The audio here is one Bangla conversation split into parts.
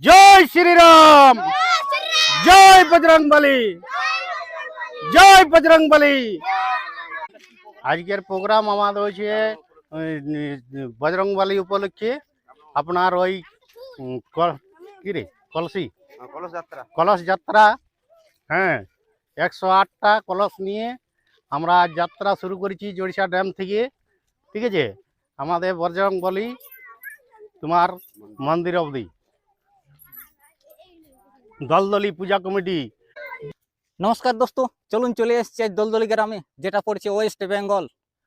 জয় শ্রীরাম। জয় বজরং বলি। জয় বজরং বলি। আজকের প্রোগ্রাম আমাদের হচ্ছে বজরং বলি উপলক্ষে আপনার ওই উম, ক- কি রে? কলসি? কলস যাত্রা। কলস যাত্রা হ্যাঁ একশো আটটা কলস নিয়ে আমরা যাত্রা শুরু করেছি জড়িষা ড্যাম থেকে ঠিক আছে? আমাদের বজরং বলি তোমার মন্দির অবধি। দলদলি পূজা কমিটি। নমস্কার দোস্ত, চলুন চলে এসেছি আজ দলদলি গ্রামে, যেটা পড়ছে ওয়েস্ট বেঙ্গল,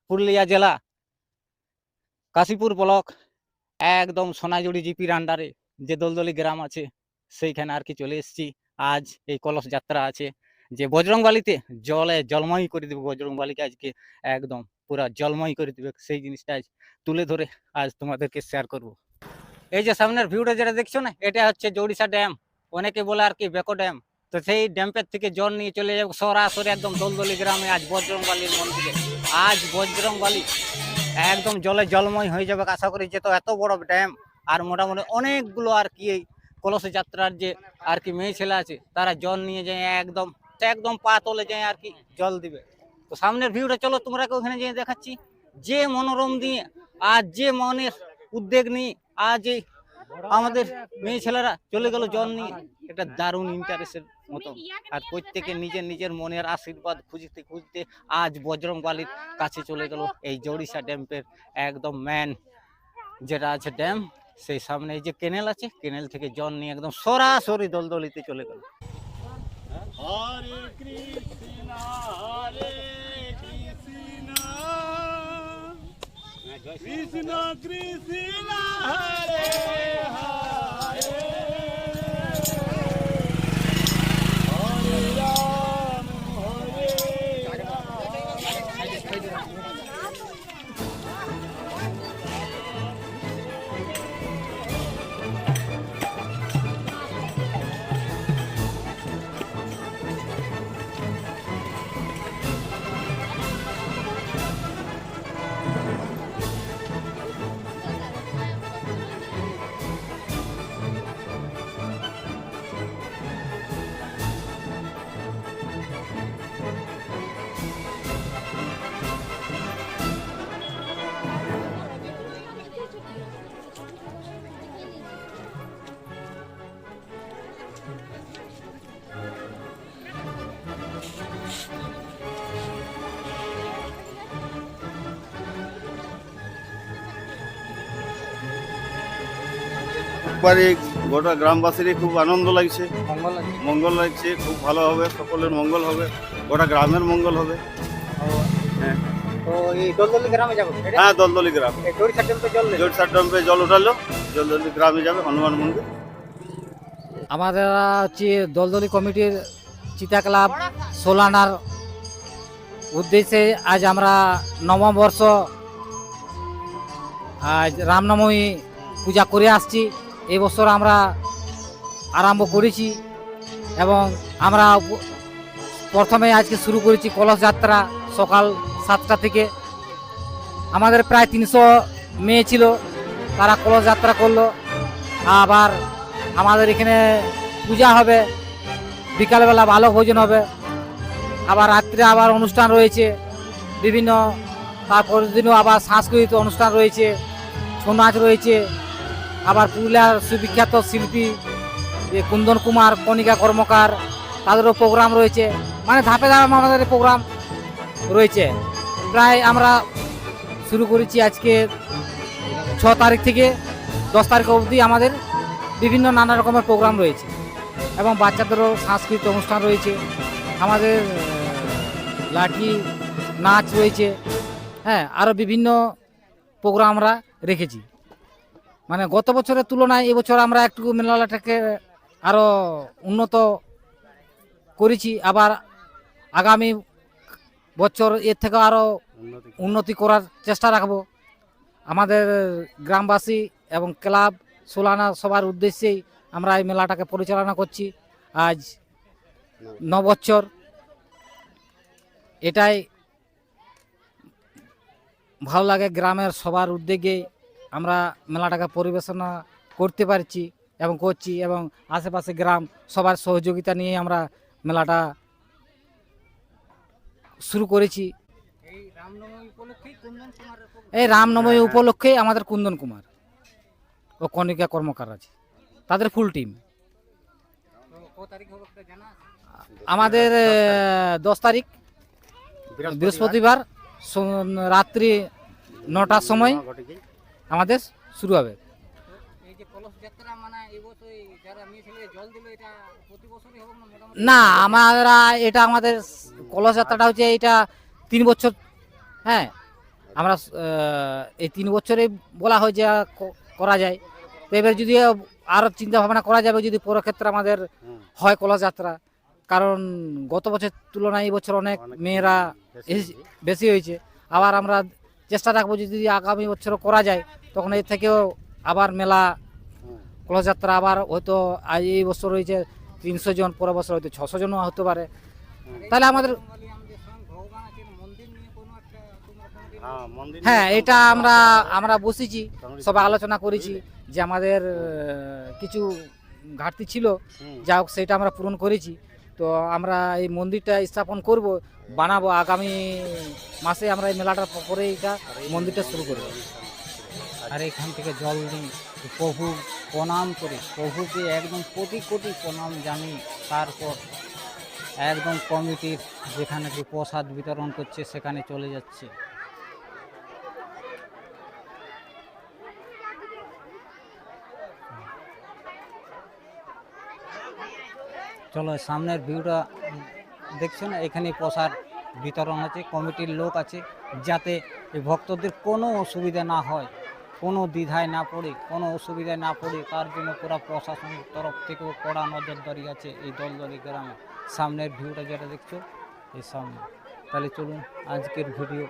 পুরুলিয়া জেলা, কাশীপুর ব্লক, একদম সোনাঝুড়ি জিপির আন্ডারে যে দলদলি গ্রাম আছে, সেইখানে আর কি চলে এসেছি। আজ এই কলস যাত্রা আছে, যে বজরংবালিতে জলে জলময় করে দেবে, বজরংবালিকে আজকে একদম পুরা জলময় করে দেবে, সেই জিনিসটা আজ তুলে ধরে আজ তোমাদেরকে শেয়ার করব। এই যে সামনের ভিউটা যেটা দেখছ না, এটা হচ্ছে জৌড়িসা ড্যাম অনেকে বলে আর কি বেকো ড্যাম। তো সেই ড্যাম্পের থেকে জল নিয়ে চলে যাব। সরাসরি একদম দলদলি গ্রামে, আজ বজরংবালির মন্দিরে। আজ বজরংবালি একদম জলে জলময় হয়ে যাবে। আশা করি যে তো এত বড় ড্যাম আর মোটামুটি অনেকগুলো আর কি এই কলস যাত্রার যে আর কি মেয়ে ছেলে আছে, তারা জল নিয়ে যায় একদম একদম পা তলে যায় আর কি জল দিবে। তো সামনের ভিউটা চলো, তোমরা ওখানে যেয়ে দেখাচ্ছি? যে মনোরম দিয়ে, আজ যে মনের উদ্বেগ নিয়ে, আজ এই আমাদের মেয়ে ছেলেরা চলে গেল জল নিয়ে। এটা দারুণ ইন্টারেস্টের মতো। আর প্রত্যেকে নিজের নিজের মনের আশীর্বাদ খুঁজতে খুঁজতে আজ বজরং বালির কাছে চলে গেল এই জড়িসা ড্যাম্পের একদম ম্যান যেটা আছে ড্যাম সেই সামনে এই যে কেনেল আছে কেনেল থেকে জল নিয়ে একদম সরাসরি দলদলিতে চলে গেল। হরে কৃষ্ণ হরে কৃষ্ণ কৃষ্ণ হরে হরে একবারে গোটা গ্রামবাসীরই খুব আনন্দ লাগছে। মঙ্গল লাগছে। খুব ভালো হবে সকলের মঙ্গল হবে গোটা গ্রামের মঙ্গল হবে। হ্যাঁ। তো এই দলদলি গ্রামে যাব? হ্যাঁ দলদলি গ্রাম। ড্যাম্পে জোরসার ডম্পে জল উঠালো দলদলি গ্রামে যাবে হনুমান মন্দির। আমাদের হচ্ছে দলদলি কমিটির চিতা ক্লাব সোলানার উদ্দেশ্যে আজ আমরা নবম বর্ষ আজ রামনবমী পূজা করে আসছি। এই বছর আমরা আরম্ভ করেছি এবং আমরা প্রথমে আজকে শুরু করেছি কলস যাত্রা সকাল সাতটা থেকে। আমাদের প্রায় তিনশো মেয়ে ছিল, তারা কলস যাত্রা করল। আবার আমাদের এখানে পূজা হবে, বিকালবেলা ভালো ভোজন হবে। আবার রাত্রে আবার অনুষ্ঠান রয়েছে, বিভিন্ন তারপরের দিনও আবার সাংস্কৃতিক অনুষ্ঠান রয়েছে, ছৌ নাচ রয়েছে। আবার পুরুলিয়ার সুবিখ্যাত শিল্পী কুন্দন কুমার, কণিকা কর্মকার, তাদেরও প্রোগ্রাম রয়েছে। মানে ধাপে ধাপে আমাদের প্রোগ্রাম রয়েছে। প্রায় আমরা শুরু করেছি আজকে ছ তারিখ থেকে দশ তারিখ অবধি আমাদের বিভিন্ন নানা রকমের প্রোগ্রাম রয়েছে এবং বাচ্চাদেরও সাংস্কৃতিক অনুষ্ঠান রয়েছে। আমাদের লাঠি, নাচ রয়েছে। হ্যাঁ আরও বিভিন্ন প্রোগ্রাম আমরা রেখেছি। মানে গত বছরের তুলনায় এবছর আমরা একটু মেলাটাকে আরও উন্নত করেছি। আবার আগামী বছর এর থেকে আরও উন্নতি করার চেষ্টা রাখব। আমাদের গ্রামবাসী এবং ক্লাব, সোলানা সবার উদ্দেশ্যেই আমরা এই মেলাটাকে পরিচালনা করছি। আজ ন বছর। এটাই ভালো লাগে গ্রামের সবার উদ্যোগে। আমরা মেলাটাকে পরিবেশনা করতে পারছি এবং করছি এবং আশেপাশে গ্রাম সবার সহযোগিতা নিয়ে আমরা মেলাটা শুরু করেছি এই রামনবমী উপলক্ষে আমাদের কুন্দন কুমার ও কণিকা কর্মকার আছে তাদের ফুল টিম? আমাদের দশ তারিখ, বৃহস্পতিবার রাত্রি নটার সময় আমাদের শুরু হবে। মানে না আমরা এটা আমাদের কলস যাত্রাটা হচ্ছে এটা তিন বছর হ্যাঁ আমরা এই তিন বছরে বলা হয় যে করা যায়। তো এবার যদি আরও চিন্তা ভাবনা করা যাবে যদি পরের ক্ষেত্রে আমাদের হয় কলস যাত্রা কারণ গত বছরের তুলনায় এই বছর অনেক অনেক মেয়েরা বেশি হয়েছে। আবার আমরা চেষ্টা রাখব যদি আগামী বছরও করা যায় তখন এর থেকেও আবার মেলা। কলসযাত্রা আবার হয়তো আজ এই বছর হয়েছে তিনশো জন পরের বছর হয়তো ছশো জনও হতে পারে। তাহলে আমাদের হ্যাঁ হ্যাঁ এটা আমরা আমরা বসেছি সবাই আলোচনা করেছি যে আমাদের কিছু ঘাটতি ছিল। যা হোক সেটা আমরা পূরণ করেছি। তো আমরা এই মন্দিরটা স্থাপন করব, বানাবো আগামী মাসে আমরা এই মেলাটার পরে এটা মন্দিরটা শুরু করব। আর এখান থেকে জল দিই প্রভু প্রণাম করি, প্রভুকে একদম কোটি কোটি প্রণাম জানি তারপর একদম কমিটির যেখানে প্রসাদ বিতরণ করছে সেখানে চলে যাচ্ছে। চলো, সামনের ভিউটা দেখছ না? এখানে প্রসাদ বিতরণ হচ্ছে, কমিটির লোক আছে, যাতে ভক্তদের কোনো অসুবিধা না হয়, কোনো দ্বিধায় না পড়ে, কোনো অসুবিধায় না পড়ে, তার জন্য পুরো প্রশাসনের তরফ থেকেও কড়া নজরদারি আছে এই দলদলি গ্রামে। সামনের ভিউটা যেটা দেখছ, এই সামনে। তাহলে চলুন, আজকের ভিডিও